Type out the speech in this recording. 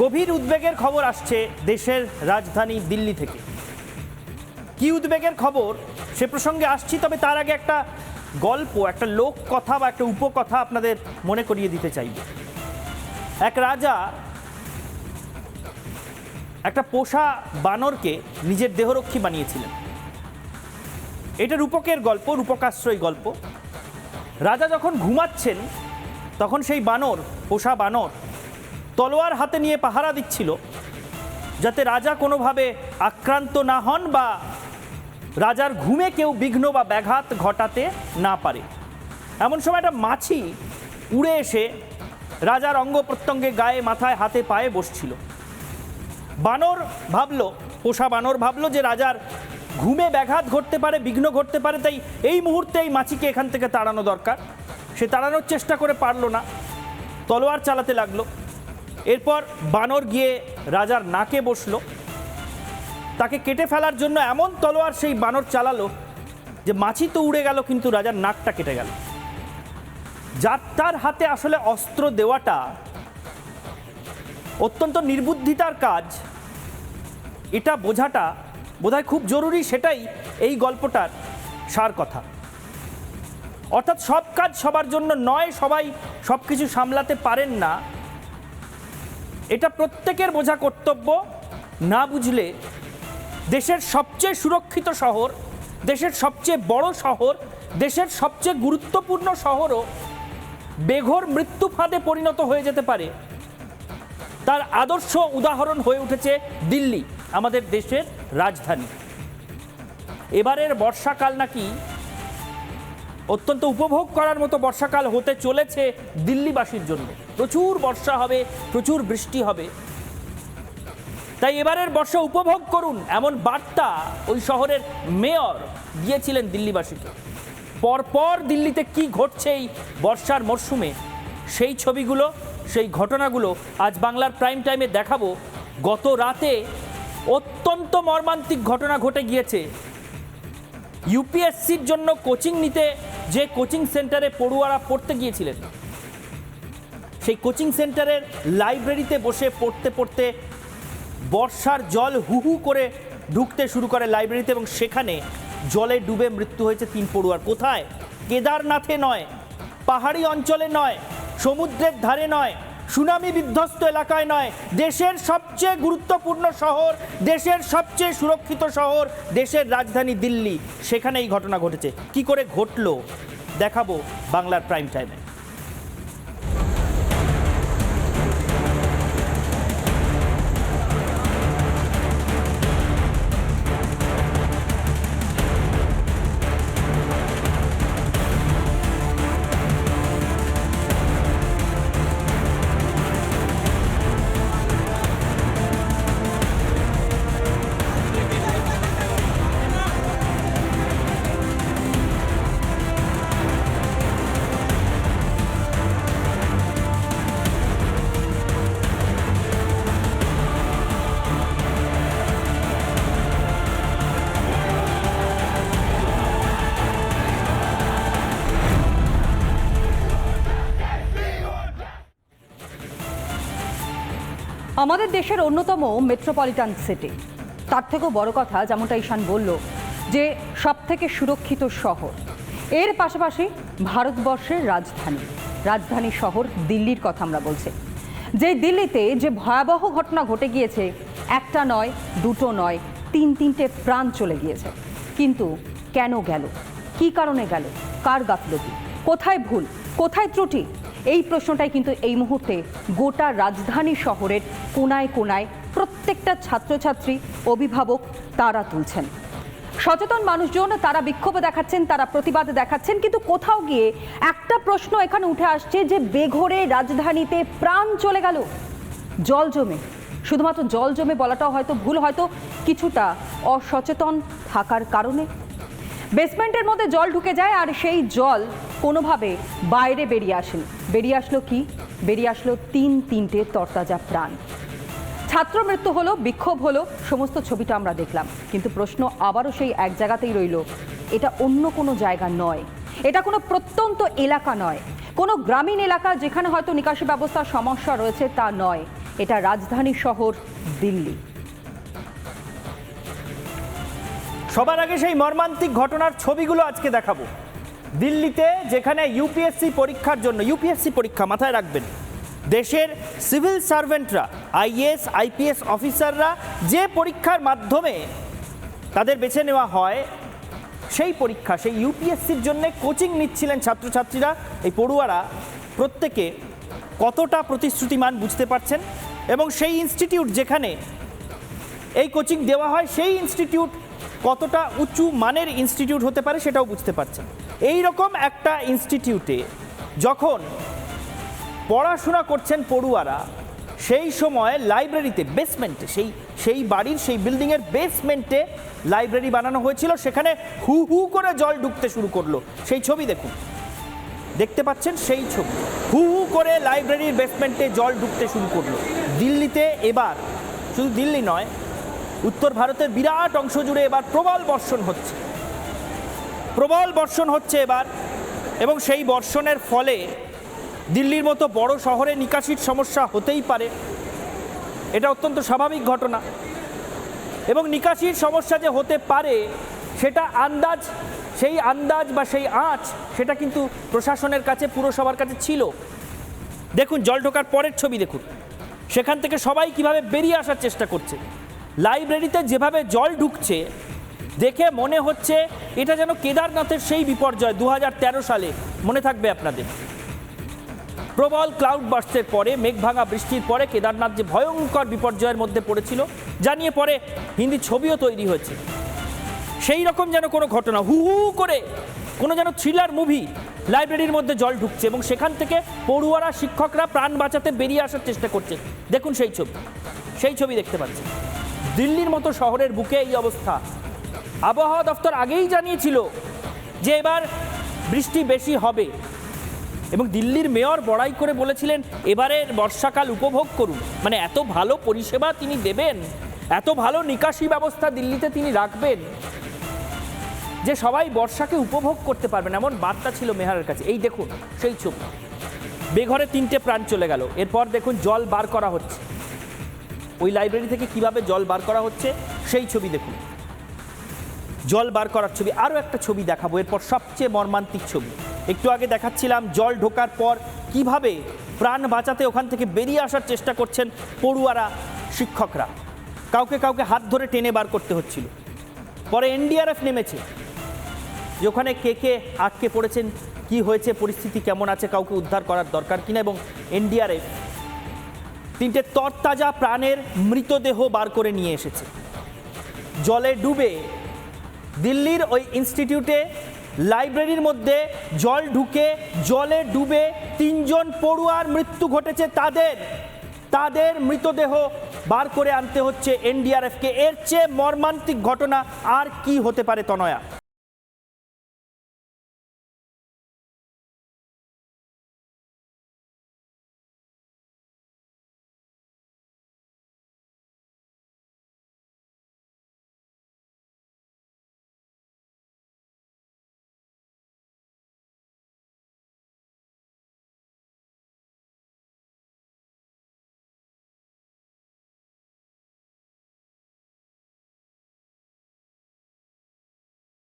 গভীর উদ্বেগের খবর আসছে দেশের রাজধানী দিল্লি থেকে। কি উদ্বেগের খবর? সে প্রসঙ্গে আসছি, তবে তার আগে একটা গল্প, একটা লোক কথা বা একটা উপকথা আপনাদের মনে করিয়ে দিতে চাইব এক রাজা একটা পোষা বানরকে নিজের দেহরক্ষী বানিয়েছিলেন। এটা রূপকের গল্প, রূপকাশ্রয় গল্প। রাজা যখন ঘুমাচ্ছেন, তখন সেই বানর, পোষা বানর তলোয়ার হাতে নিয়ে পাহারা দিচ্ছিল, যাতে রাজা কোনোভাবে আক্রান্ত না হন বা রাজার ঘুমে কেউ বিঘ্ন বা ব্যাঘাত ঘটাতে না পারে। এমন সময় একটা মাছি উড়ে এসে রাজার অঙ্গ প্রত্যঙ্গে গায়ে মাথায় হাতে পায়ে বসছিল। বানর ভাবলো, পোষা বানর ভাবল যে রাজার ঘুমে ব্যাঘাত ঘটতে পারে, বিঘ্ন ঘটতে পারে, তাই এই মুহূর্তে এই মাছিকে এখান থেকে তাড়ানো দরকার। সে তাড়ানোর চেষ্টা করে পারল না। তলোয়ার চালাতে লাগল। এরপর বানর গিয়ে রাজার নাকে বসল। তাকে কেটে ফেলার জন্য এমন তলোয়ার সেই বানর চালালো যে মাছি তো উড়ে গেল, কিন্তু রাজার নাকটা কেটে গেল। যার তার হাতে আসলে অস্ত্র দেওয়াটা অত্যন্ত নির্বুদ্ধিতার কাজ। এটা বোঝাটা বোধহয় খুব জরুরি, সেটাই এই গল্পটার সার কথা। অর্থাৎ সব কাজ সবার জন্য নয়, সবাই সব কিছু সামলাতে পারেন না। এটা প্রত্যেকের বোঝা কর্তব্য। না বুঝলে দেশের সবচেয়ে সুরক্ষিত শহর, দেশের সবচেয়ে বড় শহর, দেশের সবচেয়ে গুরুত্বপূর্ণ শহরও বেঘর মৃত্যু ফাঁদে পরিণত হয়ে যেতে পারে। তার আদর্শ উদাহরণ হয়ে উঠেছে দিল্লি, আমাদের দেশের রাজধানী। এবারের বর্ষাকাল নাকি অত্যন্ত উপভোগ করার মতো বর্ষাকাল হতে চলেছে দিল্লিবাসীর জন্য। প্রচুর বর্ষা হবে, প্রচুর বৃষ্টি হবে। তাই এবারের বর্ষা উপভোগ করুন, এমন বার্তা ওই শহরের মেয়র দিয়েছিলেন দিল্লিবাসীকে। পরপর দিল্লিতে কি ঘটছে এই বর্ষার মরশুমে, সেই ছবিগুলো, সেই ঘটনাগুলো আজ বাংলার প্রাইম টাইমে দেখাবো। গত রাতে অত্যন্ত মর্মান্তিক ঘটনা ঘটে গিয়েছে। ইউপিএসসির জন্য কোচিং নিতে যে কোচিং সেন্টারে পড়ুয়ারা পড়তে গিয়েছিলেন। সেই কোচিং সেন্টারের লাইব্রেরিতে বসে পড়তে পড়তে বর্ষার জল হু হু করে ঢুকতে শুরু করে লাইব্রেরিতে এবং সেখানে জলে ডুবে মৃত্যু হয়েছে তিন পড়ুয়ার। কোথায়? কেদারনাথে নয়, পাহাড়ি অঞ্চলে নয়, সমুদ্রের ধারে নয় সুনামি বিধ্বস্ত এলাকায় নয়, দেশের সবচেয়ে গুরুত্বপূর্ণ শহর, দেশের সবচেয়ে সুরক্ষিত শহর, দেশের রাজধানী দিল্লি। সেখানে এই ঘটনা ঘটেছে। কি করে ঘটলো? দেখাবো বাংলার প্রাইম টাইমে। আমাদের দেশের অন্যতম মেট্রোপলিটন সিটি তার থেকেও বড় কথা যেমনটা ঈশান বলল, যে সব থেকে সুরক্ষিত শহর। এর পাশাপাশি ভারতবর্ষের রাজধানী। রাজধানী শহর দিল্লির কথা আমরা বলছি। যে দিল্লিতে যে ভয়াবহ ঘটনা ঘটে গিয়েছে, একটা নয়, দুটো নয়, তিন তিনটে প্রাণ চলে গিয়েছে। কিন্তু কেন গেল? কি কারণে গেল? কার গাফলতি? কোথায় ভুল? কোথায় ত্রুটি? এই প্রশ্নটাই কিন্তু এই মুহূর্তে গোটা রাজধানী শহরের কোনায় কোনায় প্রত্যেকটা ছাত্রছাত্রী, অভিভাবক তারা তুলছেন। সচেতন মানুষজন তারা বিক্ষোভ দেখাচ্ছেন, তারা প্রতিবাদ দেখাচ্ছেন, কিন্তু কোথাও গিয়ে একটা প্রশ্ন এখানে উঠে আসছে যে বেঘরে রাজধানীতে প্রাণ চলে গেল। জল জমে। শুধুমাত্র জল জমে বলাটাও হয়তো ভুল, হয়তো কিছুটা অসচেতন থাকার কারণে। বেসমেন্টের মধ্যে জল ঢুকে যায় আর সেই জল কোনোভাবে বাইরে বেরিয়ে আসেন। বেরিয়ে আসলো কি? বেরিয়ে আসলো তিন তিনটে তরতাজা প্রাণ। ছাত্র মৃত্যু হলো, বিক্ষোভ হলো, সমস্ত ছবিটা আমরা দেখলাম। কিন্তু প্রশ্ন আবারও সেই এক জায়গাতেই রইল, এটা অন্য কোনো জায়গা নয়। এটা কোনো প্রত্যন্ত এলাকা নয়। কোনো গ্রামীণ এলাকা যেখানে হয়তো নিকাশি ব্যবস্থার সমস্যা রয়েছে তা নয়। এটা রাজধানী শহর, দিল্লি। সবার আগে সেই মর্মান্তিক ঘটনার ছবিগুলো আজকে দেখাবো। দিল্লিতে যেখানে ইউপিএসসি পরীক্ষার জন্য ইউপিএসসি পরীক্ষা মাথায় রাখবেন, দেশের সিভিল সার্ভেন্টরা আইএস আইপিএস অফিসাররা যে পরীক্ষার মাধ্যমে তাদের বেছে নেওয়া হয়, সেই পরীক্ষা, সেই ইউপিএসসির জন্য কোচিং নিচ্ছিলেন ছাত্রছাত্রীরা। এই পড়ুয়ারা প্রত্যেকে কতটা প্রতিশ্রুতিমান বুঝতে পারছেন? এবং সেই ইনস্টিটিউট যেখানে এই কোচিং দেওয়া হয়, সেই ইনস্টিটিউট কতটা উঁচু মানের ইনস্টিটিউট হতে পারে সেটাও বুঝতে পারছেন। এই রকম একটা ইনস্টিটিউটে যখন পড়াশোনা করছেন পড়ুয়ারা, সেই সময় লাইব্রেরিতে বেসমেন্টে সেই সেই বাড়ির, সেই বিল্ডিংয়ের বেসমেন্টে লাইব্রেরি বানানো হয়েছিল। সেখানে হু হু করে জল ঢুকতে শুরু করল। সেই ছবি দেখুন। দেখতে পাচ্ছেন সেই ছবি। হু হু করে লাইব্রেরির বেসমেন্টে জল ঢুকতে শুরু করল। দিল্লিতে এবার, শুধু দিল্লি নয়, উত্তর ভারতের বিরাট অংশ জুড়ে এবার প্রবল বর্ষণ হচ্ছে। প্রবল বর্ষণ হচ্ছে এবার এবং সেই বর্ষণের ফলে দিল্লির মতো বড় শহরে নিকাশির সমস্যা হতেই পারে। এটা অত্যন্ত স্বাভাবিক ঘটনা। এবং নিকাশির সমস্যা যে হতে পারে, সেটা আন্দাজ, সেই আন্দাজ বা সেই আঁচ সেটা কিন্তু প্রশাসনের কাছে, পুরসভার কাছে ছিল। দেখুন, জল ঢোকার পরের ছবি দেখুন। সেখান থেকে সবাই কীভাবে বেরিয়ে আসার চেষ্টা করছে। লাইব্রেরিতে যেভাবে জল ঢুকছে দেখে মনে হচ্ছে এটা যেন কেদারনাথের সেই বিপর্যয় দু হাজার তেরো সালে। মনে থাকবে আপনাদের। প্রবল ক্লাউড বার্স্টের পরে, মেঘভাঙা বৃষ্টির পরে কেদারনাথ যে ভয়ঙ্কর বিপর্যয়ের মধ্যে পড়েছিল, জানিয়ে পরে হিন্দি ছবিও তৈরি হয়েছে। সেই রকম যেন কোনো ঘটনা, হু হু করে কোনো যেন থ্রিলার মুভি লাইব্রেরির মধ্যে জল ঢুকছে এবং সেখান থেকে পড়ুয়ারা, শিক্ষকরা প্রাণ বাঁচাতে বেরিয়ে আসার চেষ্টা করছে। দেখুন সেই ছবি। সেই ছবি দেখতে পাচ্ছেন। দিল্লির মতো শহরের বুকে এই অবস্থা। আবহাওয়া দপ্তর আগেই জানিয়েছিল যে এবার বৃষ্টি বেশি হবে এবং দিল্লির মেয়র বড়াই করে বলেছিলেন, এবারের বর্ষাকাল উপভোগ করুন। মানে এত ভালো পরিষেবা তিনি দেবেন, এত ভালো নিকাশি ব্যবস্থা দিল্লিতে তিনি রাখবেন যে সবাই বর্ষাকে উপভোগ করতে পারবেন, এমন বার্তা ছিল মেহারের কাছে। এই দেখুন, সেই ছবি। বেঘরে তিনটে প্রাণ চলে গেল। এরপর দেখুন জল বার করা হচ্ছে। ওই লাইব্রেরি থেকে কীভাবে জল বার করা হচ্ছে, সেই ছবি দেখুন। জল বার করার ছবি আরও একটা ছবি দেখাবো, এরপর সবচেয়ে মর্মান্তিক ছবি। একটু আগে দেখাচ্ছিলাম, জল ঢোকার পর কীভাবে প্রাণ বাঁচাতে ওখান থেকে বেরিয়ে আসার চেষ্টা করছেন পড়ুয়ারা শিক্ষকরা। কাউকে কাউকে হাত ধরে টেনে বার করতে হচ্ছিল। পরে এনডিআরএফ নেমেছে। যে ওখানে কে কে আটকে পড়েছেন, কি হয়েছে, পরিস্থিতি কেমন আছে, কাউকে উদ্ধার করার দরকার কিনা, এবং এনডিআরএফ তিনটে তরতাজা প্রাণের মৃতদেহ বার করে নিয়ে এসেছে। জলে ডুবে দিল্লির ওই ইনস্টিটিউটে লাইব্রেরির মধ্যে জল ঢুকে, জলে ডুবে তিনজন পড়ুয়ার মৃত্যু ঘটেছে তাদের। তাদের মৃতদেহ বার করে আনতে হচ্ছে এনডিআরএফকে। এর চেয়ে মর্মান্তিক ঘটনা আর কি হতে পারে তনয়া?